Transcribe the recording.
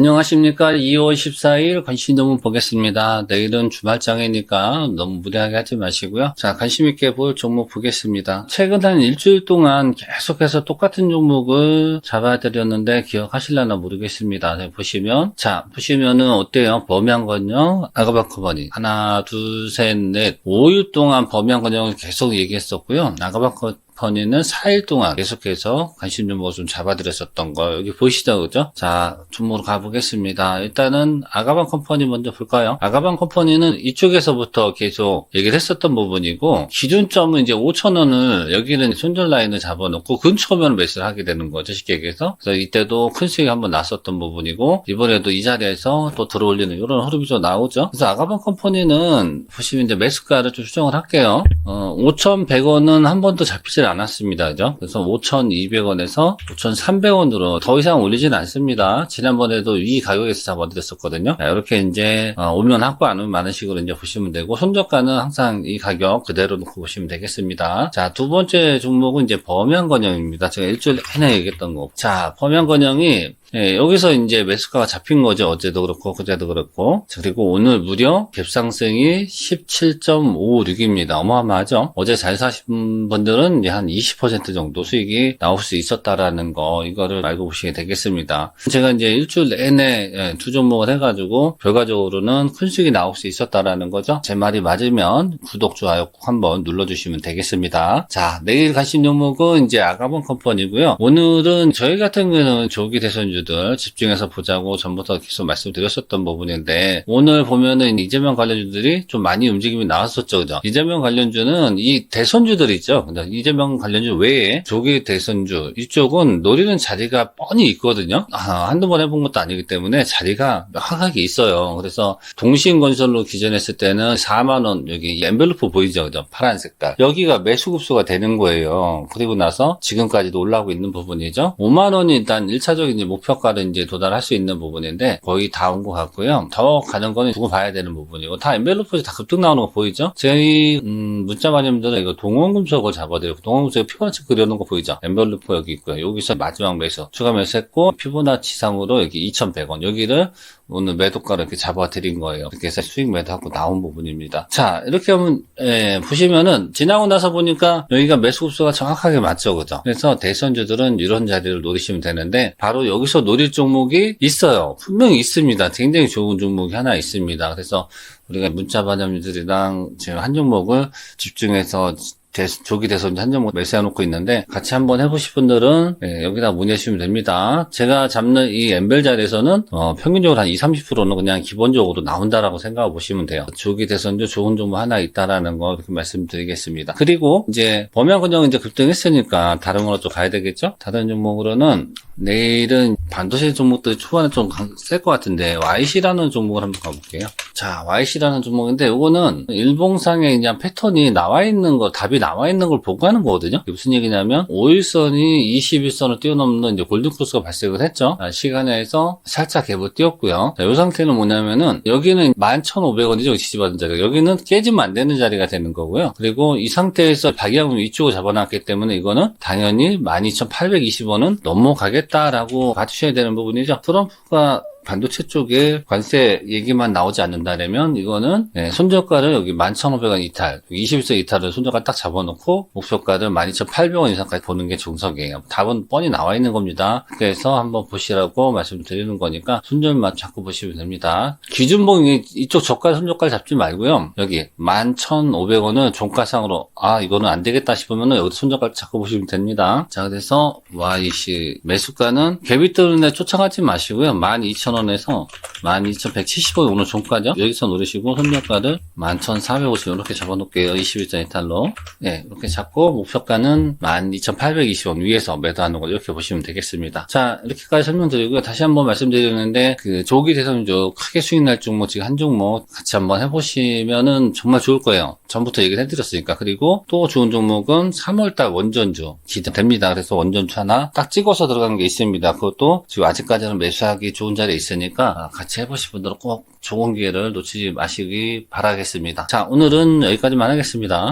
안녕하십니까. 2월 14일 관심 너무 보겠습니다. 내일은 주말장이니까 너무 무리하게 하지 마시고요. 자, 관심 있게 볼 종목 보겠습니다. 최근 한 일주일 동안 계속해서 똑같은 종목을 잡아드렸는데 기억하실려나 모르겠습니다. 네, 보시면. 자, 보시면은 어때요? 범양건영, 아가바커버니. 하나, 둘, 셋, 넷. 5일 동안 범양건영을 계속 얘기했었고요. 아가바커 퍼니는 4일 동안 계속해서 관심 종목을 좀 잡아드렸었던 거 여기 보이시죠? 그죠? 자 종목으로 가보겠습니다. 일단은 아가방 컴퍼니 먼저 볼까요? 아가방 컴퍼니는 이쪽에서부터 계속 얘기를 했었던 부분이고 기준점은 이제 5천원을 여기는 손절 라인을 잡아놓고 근처면 매수를 하게 되는 거죠 쉽게 얘기해서. 그래서 이때도 큰 수익이 한번 났었던 부분이고 이번에도 이 자리에서 또 들어올리는 이런 흐름이 좀 나오죠. 그래서 아가방 컴퍼니는 보시면 이제 매수가를 좀 수정을 할게요. 어, 5,100원은 한 번도 잡히질 않았습니다. 그죠? 그래서 5,200원에서 5,300원으로 더 이상 올리진 않습니다. 지난번에도 위 가격에서 잡아드렸었거든요. 자, 이렇게 이제 어, 오면 하고 안 오면 많은 식으로 이제 보시면 되고 손저가는 항상 이 가격 그대로 놓고 보시면 되겠습니다. 자, 두 번째 종목은 이제 범양건영입니다. 제가 일주일 내내 얘기했던 거. 자, 범양건영이 예, 여기서 이제 매수가가 잡힌 거죠. 어제도 그렇고, 그제도 그렇고. 자, 그리고 오늘 무려 갭상승이 17.56입니다. 어마어마하죠? 어제 잘 사신 분들은 이제 한 20% 정도 수익이 나올 수 있었다라는 거, 이거를 알고 보시게 되겠습니다. 제가 이제 일주일 내내 예, 두 종목을 해가지고, 결과적으로는 큰 수익이 나올 수 있었다라는 거죠. 제 말이 맞으면 구독, 좋아요 꼭 한번 눌러주시면 되겠습니다. 자, 내일 가신 종목은 이제 아가본 컴퍼니고요. 오늘은 저희 같은 경우는 조기 대선 주들 집중해서 보자고 전부터 계속 말씀드렸었던 부분인데, 오늘 보면은 이재명 관련주들이 좀 많이 움직임이 나왔었죠. 그죠? 이재명 관련주는 이 대선주들 있죠. 이재명 관련주 외에 조기 대선주 이쪽은 노리는 자리가 뻔히 있거든요. 아, 한두 번 해본 것도 아니기 때문에 자리가 명확하게 있어요. 그래서 동신건설로 기존했을 때는 4만 원 여기 엔벨로프 보이죠, 그죠? 파란 색깔 여기가 매수급수가 되는 거예요. 그리고 나서 지금까지도 올라오고 있는 부분이죠. 5만 원이 일단 1차적인 이제 목표가를 이제 도달할 수 있는 부분인데 거의 다 온 것 같고요. 더 가는 거는 두고 봐야 되는 부분이고 다 엔벨로프에서 다 급등 나오는 거 보이죠? 저희 음, 문자 마님들은 이거 동원금속을 잡아드리고 동원금속에 피보나치 그려놓은 거 보이죠? 엔벨로프 여기 있고요. 여기서 마지막 매수 추가 매수했고 피보나치상으로 여기 2,100원 여기를 오늘 매도가를 이렇게 잡아드린 거예요. 이렇게 해서 수익 매도하고 나온 부분입니다. 자, 이렇게 하면, 예, 보시면은, 지나고 나서 보니까 여기가 매수 급수가 정확하게 맞죠, 그죠? 그래서 대선주들은 이런 자리를 노리시면 되는데, 바로 여기서 노릴 종목이 있어요. 분명히 있습니다. 굉장히 좋은 종목이 하나 있습니다. 그래서 우리가 문자 반영들이랑 지금 한 종목을 집중해서 대- 조기 대선 한 종목 매수해 놓고 있는데 같이 한번 해보실 분들은 예, 여기다 문의하시면 됩니다. 제가 잡는 이 엠벨 자리에서는 어, 평균적으로 한 20, 30%는 그냥 기본적으로 나온다라고 생각해 보시면 돼요. 조기 대선도 좋은 종목 하나 있다라는 거 이렇게 말씀드리겠습니다. 그리고 이제 범양근영 이제 급등했으니까 다른 걸로 좀 가야 되겠죠? 다른 종목으로는 내일은 반도체 종목들이 초반에 좀셀것 같은데 YC라는 종목을 한번 가볼게요. 자, YC라는 종목인데 이거는 일봉상에 그냥 패턴이 나와 있는 거, 답이 나와 있는 걸 보고 하는 거거든요. 무슨 얘기냐면 5일선이 21선을 뛰어넘는 이제 골든크로스가 발생을 했죠. 아, 시간에서 살짝 갭을 띄웠고요. 자, 이 상태는 뭐냐면은 여기는 11,500원이죠. 지지받은 자리가. 여기는 깨지면 안 되는 자리가 되는 거고요. 그리고 이 상태에서 박이하면 위쪽으로 잡아놨기 때문에 이거는 당연히 12,820원은 넘어가겠다 라고 봐주셔야 되는 부분이죠. 트럼프가 반도체 쪽에 관세 얘기만 나오지 않는다면 이거는 예, 손절가를 여기 11,500원 이탈, 21세 이탈을 손절가 딱 잡아놓고 목표가를 12,800원 이상까지 보는 게 정석이에요. 답은 뻔히 나와 있는 겁니다. 그래서 한번 보시라고 말씀드리는 거니까 손절만 자꾸 보시면 됩니다. 기준봉이 이쪽 저가 손절가를 잡지 말고요. 여기 11,500원은 종가상으로 아 이거는 안 되겠다 싶으면 여기 손절가 자꾸 보시면 됩니다. 자 그래서 YC 매수가는 갭이 뜨는데 쫓아가지 마시고요. 12,000원 12,000원에서 12,170원 오늘 종가죠. 여기서 노리시고 손절가를 11,450원 이렇게 잡아놓을게요. 21전 이탈로. 네, 이렇게 잡고 목표가는 12,820원 위에서 매도하는 거 이렇게 보시면 되겠습니다. 자, 이렇게까지 설명드리고요. 다시 한번 말씀드리는데 그 조기 대선주 크게 수익 날 종목 지금 한 종목 같이 한번 해보시면은 정말 좋을 거예요. 전부터 얘기를 해드렸으니까. 그리고 또 좋은 종목은 3월달 원전주 기대됩니다. 그래서 원전주 하나 딱 찍어서 들어간 게 있습니다. 그것도 지금 아직까지는 매수하기 좋은 자리에 있 으니까 같이 해보실 분들은 꼭 좋은 기회를 놓치지 마시기 바라겠습니다. 자, 오늘은 여기까지만 하겠습니다.